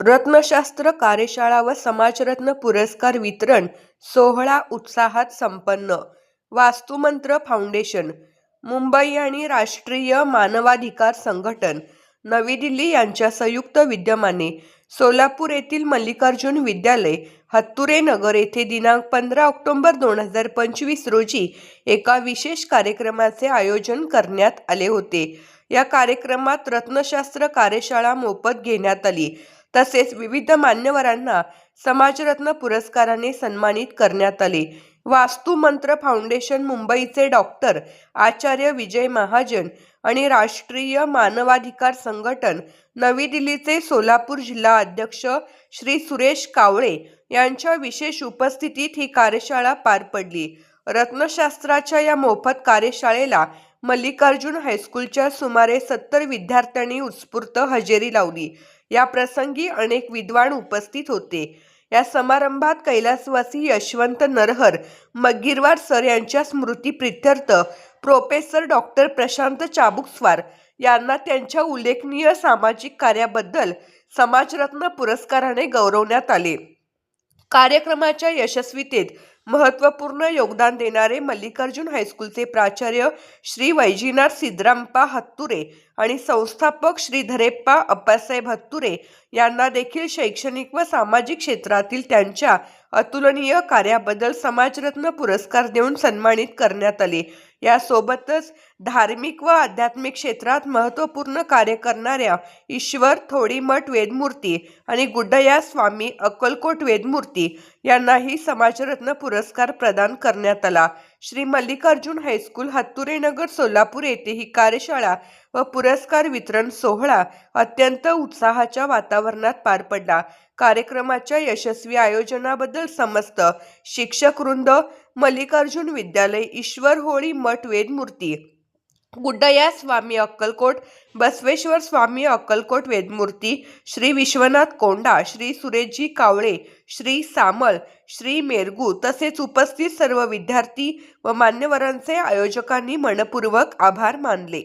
रत्नशास्त्र कार्यशाळा व समाजरत्न पुरस्कार वितरण सोहळा उत्साहात संपन्न. वास्तुमंत्र फाउंडेशन मुंबई आणि राष्ट्रीय मानवाधिकार संघटन नवी दिल्ली यांच्या संयुक्त विद्यमाने सोलापूर येथील मल्लिकार्जुन विद्यालय हत्तुरे नगर येथे दिनांक पंधरा ऑक्टोबर दोन हजार पंचवीस रोजी एका विशेष कार्यक्रमाचे आयोजन करण्यात आले होते. या कार्यक्रमात रत्नशास्त्र कार्यशाळा मोफत घेण्यात आली. तसेच विविध मान्यवरांना समाजरत्न पुरस्काराने सन्मानित करण्यात आले. वास्तुमंत्र फाउंडेशन मुंबईचे डॉक्टर आचार्य विजय महाजन आणि राष्ट्रीय मानवाधिकार संघटन नवी दिल्लीचे सोलापूर जिल्हा अध्यक्ष श्री सुरेश कावळे यांच्या विशेष उपस्थितीत ही कार्यशाळा पार पडली. रत्नशास्त्राच्या या मोफत कार्यशाळेला मल्लिकार्जुन हायस्कूलच्या सुमारे सत्तर विद्यार्थ्यांनी उत्स्फूर्त हजेरी लावली. या प्रसंगी अनेक विद्वान उपस्थित होते. या समारंभात कैलासवासी यशवंत नरहर मग्गीरवार सर यांच्या स्मृतीप्रित्यर्थ प्रोफेसर डॉक्टर प्रशांत चाबुकस्वार यांना त्यांच्या उल्लेखनीय सामाजिक कार्याबद्दल समाजरत्न पुरस्काराने गौरवण्यात आले. कार्यक्रमाच्या यशस्वीतेत महत्त्वपूर्ण योगदान देणारे मल्लिकार्जुन हायस्कूलचे प्राचार्य श्री वैजीनाथ सिद्धरामप्पा हत्तुरे आणि संस्थापक श्री धरेप्पा अप्पासाहेब हत्तुरे यांना देखील शैक्षणिक व सामाजिक क्षेत्रातील त्यांच्या अतुलनीय कार्याबद्दल समाजरत्न पुरस्कार देऊन सन्मानित करण्यात आले. यासोबतच धार्मिक व आध्यात्मिक क्षेत्रात महत्त्वपूर्ण कार्य करणाऱ्या ईश्वर थोडीमठ वेदमूर्ती आणि गुड्डया स्वामी अक्कलकोट वेदमूर्ती यांनाही समाजरत्न पुरस्कार प्रदान करण्यात आला. श्री मल्लिकार्जुन हायस्कूल हत्तुरेनगर सोलापूर येथे ही कार्यशाळा व पुरस्कार वितरण सोहळा अत्यंत उत्साहाच्या वातावरणात पार पडला. कार्यक्रमाच्या यशस्वी आयोजनाबद्दल समस्त शिक्षक वृंद मल्लिकार्जुन विद्यालय ईश्वर होळी मठ वेदमूर्ती गुड्डया स्वामी अक्कलकोट बसवेश्वर स्वामी अक्कलकोट वेदमूर्ती श्री विश्वनाथ कोंडा श्री सुरेशजी कावळे श्री सामल श्री मेरगू तसेच उपस्थित सर्व विद्यार्थी व मान्यवरांचे आयोजकांनी मनपूर्वक आभार मानले